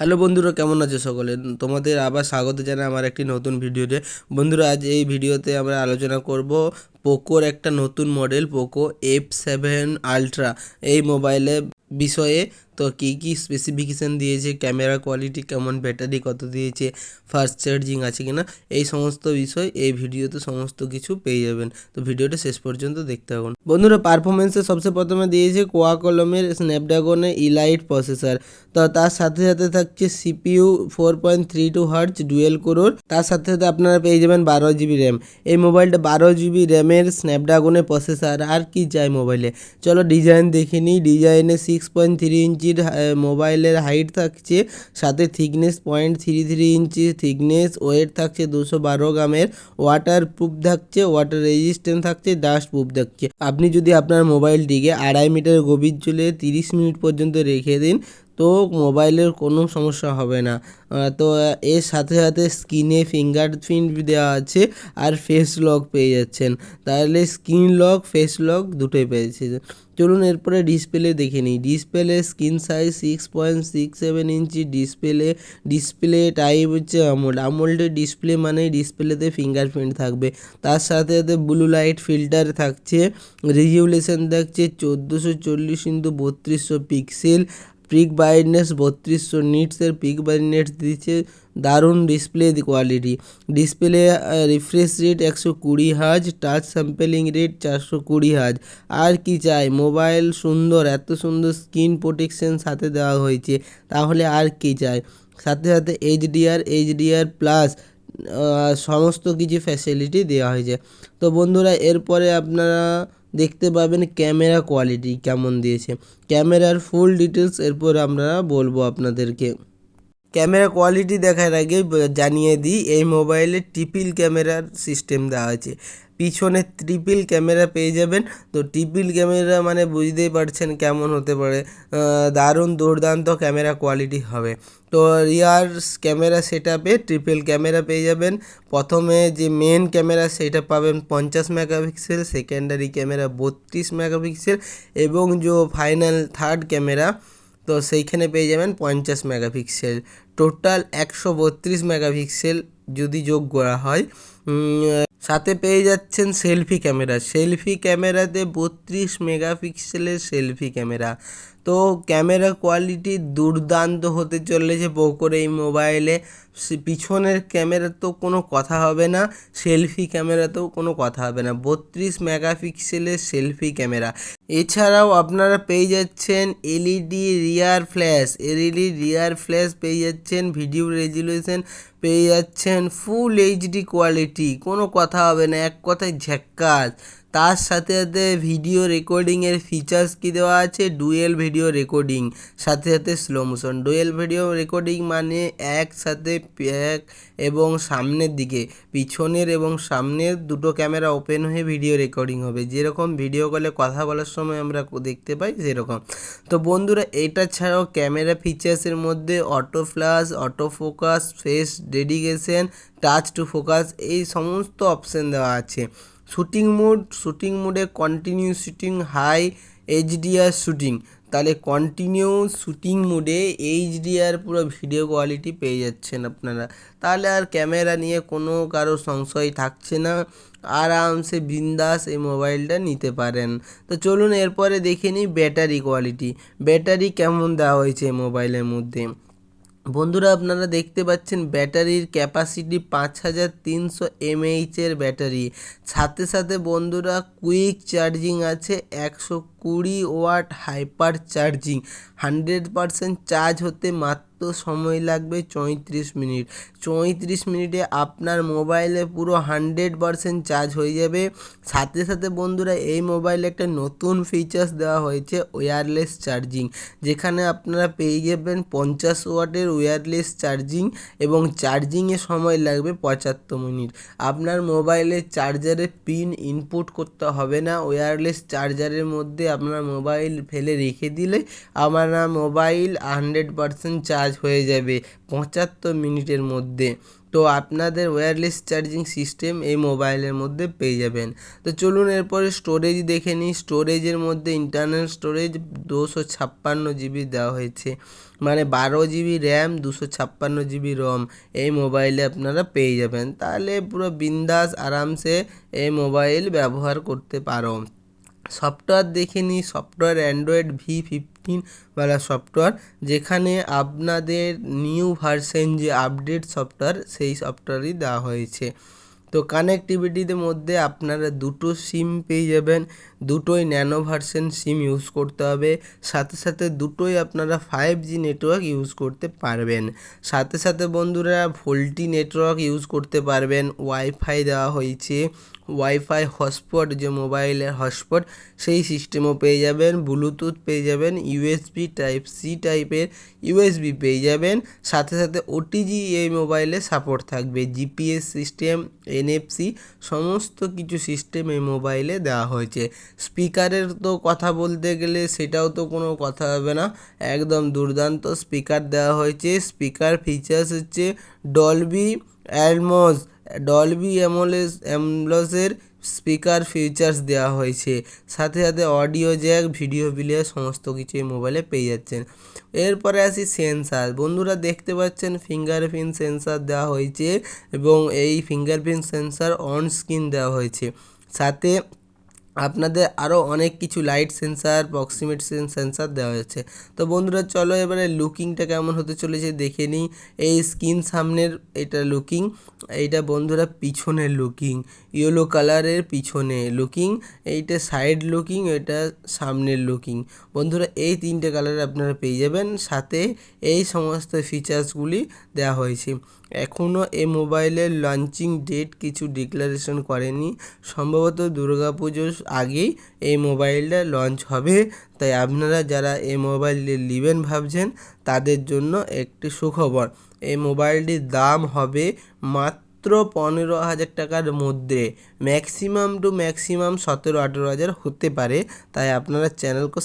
Hello বন্ধুরা, কেমন আছো সকলে? তোমাদের আবার স্বাগত জানাই আমার একটি নতুন ভিডিওতে। বন্ধুরা, আজ এই ভিডিওতে আমরা আলোচনা করব পোকোর একটা নতুন model Poco F seven ultra এই মোবাইলে বিষয়ে তো কী কী স্পেসিফিকেশান দিয়েছে? ক্যামেরা কোয়ালিটি কেমন? ব্যাটারি কত দিয়েছে? ফাস্ট চার্জিং আছে কিনা? এই সমস্ত বিষয় এই ভিডিওতে সমস্ত কিছু পেয়ে যাবেন। তো ভিডিওটা শেষ পর্যন্ত দেখতে থাকুন। বন্ধুরা পারফরমেন্সে সবচেয়ে প্রথমে দিয়েছে কোয়া কলমের স্ন্যাপড্রাগনের ইলাইট প্রসেসর তো তার সাথে সাথে থাকছে C P U four point three two hertz dual কোরোর তার সাথে সাথে আপনারা পেয়ে যাবেন বারো জিবি র্যাম এই মোবাইলটা বারো জিবি র্যামের স্ন্যাপড্রাগনের প্রসেসর আর কি চাই মোবাইলে চলো ডিজাইন দেখে নিই। ডিজাইনে সিক্স পয়েন্ট থ্রি ইঞ্চির মোবাইলের হাইট থাকছে, সাথে thickness point three three inch thickness weight থাকছে দুশো বারো গ্রামের ওয়াটার প্রুফ থাকছে ওয়াটার রেজিস্ট্যান্ট থাকছে ডাস্ট প্রুফ থাকছে। আপনি যদি আপনার মোবাইলটিকে আড়াই মিটার গভীর জলে তিরিশ মিনিট পর্যন্ত রেখে দিন তো মোবাইলের কোনো সমস্যা হবে না। তো এর সাথে সাথে স্ক্রিনে ফিঙ্গারপ্রিন্ট দেওয়া আছে আর ফেস লক পেয়ে যাচ্ছেন। তাহলে স্ক্রিন লক, ফেস লক দুটোই পেয়েছে চলুন এরপরে ডিসপ্লে দেখে নিই। Display screen size six point six seven inch. Display display type হচ্ছে আমোল্ড আমোল্ডের ডিসপ্লে মানে ডিসপ্লেতে ফিঙ্গারপ্রিন্ট থাকবে। তার সাথে সাথে ব্লু লাইট ফিল্টার থাকছে। রেজুলেশন থাকছে চোদ্দোশো চল্লিশ ইন্টু বত্রিশশো পিক্সেল। পিক ব্রাইটনেস বত্রিশশো নিটসের পিক ব্রাইটনেস দিচ্ছে দারুণ display quality display refresh rate একশো কুড়ি হাজ টাচ স্যাম্পেলিং রেট চারশো কুড়ি হাজ আর কি চাই? মোবাইল সুন্দর, এত সুন্দর স্ক্রিন প্রোটেকশন সাথে দেওয়া হয়েছে। তাহলে আর কি চাই? সাথে সাথে এইচডিআর এইচডিআর প্লাস সমস্ত কিছু ফ্যাসিলিটি দেওয়া হয়েছে। তো বন্ধুরা, এরপরে আপনারা দেখতে পাবেন ক্যামেরা কোয়ালিটি কেমন দিয়েছে। ক্যামেরার ফুল ডিটেলস এরপর আমরা বলব আপনাদেরকে। ক্যামেরা কোয়ালিটি দেখার আগে জানিয়ে দিই, এই মোবাইলে ট্রিপিল ক্যামেরার সিস্টেম দেওয়া আছে পিছনে ট্রিপিল ক্যামেরা পেয়ে যাবেন। তো ট্রিপিল ক্যামেরা মানে বুঝতেই পারছেন কেমন হতে পারে। দারুণ দুর্দান্ত ক্যামেরা কোয়ালিটি হবে। তো রিয়ার ক্যামেরা সেট আপে ট্রিপল ক্যামেরা পেয়ে যাবেন। প্রথমে যে মেন ক্যামেরা সেটা পাবেন পঞ্চাশ মেগাপিক্সেল, সেকেন্ডারি ক্যামেরা বত্রিশ মেগাপিক্সেল এবং যে ফাইনাল থার্ড ক্যামেরা তো সেইখানে পেয়ে যাবেন পঞ্চাশ মেগাপিক্সেল। টোটাল একশো বত্রিশ মেগাপিক্সেল যদি যোগ করা হয়। সাথে পেয়ে যাচ্ছেন সেলফি ক্যামেরা। সেলফি ক্যামেরাতে বত্রিশ মেগাপিক্সেলের সেলফি ক্যামেরা। তো ক্যামেরা কোয়ালিটি দুর্দান্ত হতে চলেছে পোকোর এই মোবাইলে। পিছনের ক্যামেরা তো কোনো কথা হবে না সেলফি ক্যামেরাতেও কোনো কথা হবে না। বত্রিশ মেগাপিক্সেলের সেলফি ক্যামেরা এছাড়াও আপনারা পেয়ে যাচ্ছেন L E D rear flash L E D rear flash পেয়ে যাচ্ছেন ভিডিও রেজুলেশন পেয়ে যাচ্ছেন ফুল এইচডি কোয়ালিটি কোনো কথা হবে না, এক কথায় ঝ্যাক্কাস তার সাথে সাথে ভিডিও রেকর্ডিংয়ের ফিচার্স কী দেওয়া আছে? ডুয়েল ভিডিও রেকর্ডিং সাথে সাথে slow motion dual video recording মানে একসাথে এক এবং সামনের দিকে, পিছনের এবং সামনের দুটো ক্যামেরা ওপেন হয়ে ভিডিও রেকর্ডিং হবে। যেরকম ভিডিও কলে কথা বলার সময় আমরা দেখতে পাই সেরকম। তো বন্ধুরা, এটা ছাড়াও ক্যামেরা ফিচার্সের মধ্যে auto flash auto focus face detection touch to focus এই সমস্ত অপশান দেওয়া আছে। শ্যুটিং মোড শ্যুটিং মোডে continue shooting high H D R shooting তাহলে কন্টিনিউ শ্যুটিং মোডে এইচডিআর পুরো ভিডিও কোয়ালিটি পেয়ে যাচ্ছেন আপনারা। তাহলে আর ক্যামেরা নিয়ে কোনো কারও সংশয় থাকছে না। আরামসে বিন্দাস এই মোবাইলটা নিতে পারেন। তো চলুন এরপরে দেখে নিই ব্যাটারি কোয়ালিটি ব্যাটারি কেমন দেওয়া হয়েছে মোবাইলের মধ্যে? বন্ধুরা, আপনারা দেখতে পাচ্ছেন ব্যাটারির ক্যাপাসিটি পাঁচ হাজার তিনশো এমএইচের ব্যাটারি। সাথে সাথে বন্ধুরা কুইক চার্জিং আছে, একশো কুড়ি watt hyper charging hundred percent charge হতে মাত্র সময় লাগবে চৌত্রিশ মিনিট। চৌত্রিশ মিনিটে আপনার মোবাইলে পুরো হান্ড্রেড পারসেন্ট চার্জ হয়ে যাবে। সাথে সাথে বন্ধুরা, এই মোবাইলে একটা নতুন ফিচার্স দেওয়া হয়েছে ওয়্যারলেস চার্জিং যেখানে আপনারা পেয়ে যাবেন পঞ্চাশ ওয়াটের ওয়্যারলেস চার্জিং এবং চার্জিংয়ে সময় লাগবে পঁচাত্তর মিনিট। আপনার মোবাইলে চার্জারে পিন ইনপুট করতে হবে না। ওয়্যারলেস চার্জারের মধ্যে আপনার মোবাইল ফেলে রেখে দিলে আমার মোবাইল হান্ড্রেড পারসেন্ট চার্জ হয়ে যাবে পঁচাত্তর মিনিটের মধ্যে। তো আপনাদের ওয়্যারলেস চার্জিং সিস্টেম এই মোবাইলের মধ্যে পেয়ে যাবেন। তো চলুন এরপরে স্টোরেজ দেখে নিই। স্টোরেজের মধ্যে ইন্টারনাল স্টোরেজ দুশো ছাপ্পান্ন জিবি দেওয়া হয়েছে। মানে বারো জিবি র্যাম দুশো ছাপ্পান্ন জিবি রম এই মোবাইলে আপনারা পেয়ে যাবেন। তাহলে পুরো বিন্দাস আরামসে এই মোবাইল ব্যবহার করতে পারো। সফটওয়্যার দেখে নিই। সফটওয়্যার অ্যান্ড্রয়েড ভি ফিফটিন ওয়ালা সফটওয়্যার যেখানে আপনাদের নিউ ভার্সন যে আপডেট সফটওয়্যার সেই সফটওয়্যারই দেওয়া হয়েছে। তো কানেক্টিভিটিতে মধ্যে আপনারা দুটো সিম পেয়ে যাবেন, দুটোই ন্যানো ভার্সন সিম ইউজ করতে হবে, সাথে সাথে দুটোই আপনারা ফাইভ জি নেটওয়ার্ক ইউজ করতে পারবেন। সাথে সাথে বন্ধুরা ভোল্টি নেটওয়ার্ক ইউজ করতে পারবেন ওয়াইফাই দেওয়া হয়েছে ওয়াইফাই হটস্পট যে মোবাইলের হটস্পট সেই সিস্টেমও পেয়ে যাবেন। ব্লুটুথ পেয়ে যাবেন U S B type C টাইপের ইউএসবি পেয়ে যাবেন। সাথে সাথে ওটিজি এই মোবাইলে সাপোর্ট থাকবে। জিপিএস সিস্টেম এনএফসি সমস্ত কিছু সিস্টেম এই মোবাইলে দেওয়া হয়েছে। স্পিকারের তো কথা বলতে গেলে সেটাও তো কোনো কথা হবে না। একদম দুর্দান্ত স্পিকার দেওয়া হয়েছে। স্পিকার ফিচার্স হচ্ছে ডলবি অ্যালমোস ডলবি অ্যামোলেস অ্যামলসের স্পিকার ফিচার্স দেওয়া হয়েছে। সাথে সাথে অডিও জ্যাক ভিডিও প্লেয়ার সমস্ত কিছু এই মোবাইলে পেয়ে যাচ্ছেন। এরপরে আসি সেন্সার বন্ধুরা দেখতে পাচ্ছেন ফিঙ্গারপ্রিন্ট সেন্সার দেওয়া হয়েছে এবং এই ফিঙ্গারপ্রিন্ট সেন্সার অন স্ক্রিন দেওয়া হয়েছে। সাথে আপনাদের আরও অনেক কিছু লাইট সেন্সার প্রক্সিমেট সেন্সার দেওয়া হয়েছে। তো বন্ধুরা, চলো এবারে লুকিংটা কেমন হতে চলেছে দেখে নিই। এই স্ক্রিন সামনের এটা লুকিং এইটা বন্ধুরা পিছনের লুকিং ইয়েলো কালারের পিছনে লুকিং এইটা সাইড লুকিং এটা সামনের লুকিং বন্ধুরা, এই তিনটে কালার আপনারা পেয়ে যাবেন। সাথে এই সমস্ত ফিচার্সগুলি দেওয়া হয়েছে। এখনও এই মোবাইলের লঞ্চিং ডেট কিছু ডিক্লারেশন করেনি। সম্ভবত দুর্গা দুর্গাপুজোর আগেই এই মোবাইলটা লঞ্চ হবে। তাই আপনারা যারা এই মোবাইলটি নেবেন ভাবছেন, তাদের জন্য একটি সুখবর। এই মোবাইলটির দাম হবে মাত্র পনেরো হাজার টাকার মধ্যে। ম্যাক্সিমাম টু ম্যাক্সিমাম সতেরো আঠেরো হাজার হতে পারে। তাই আপনারা চ্যানেলকে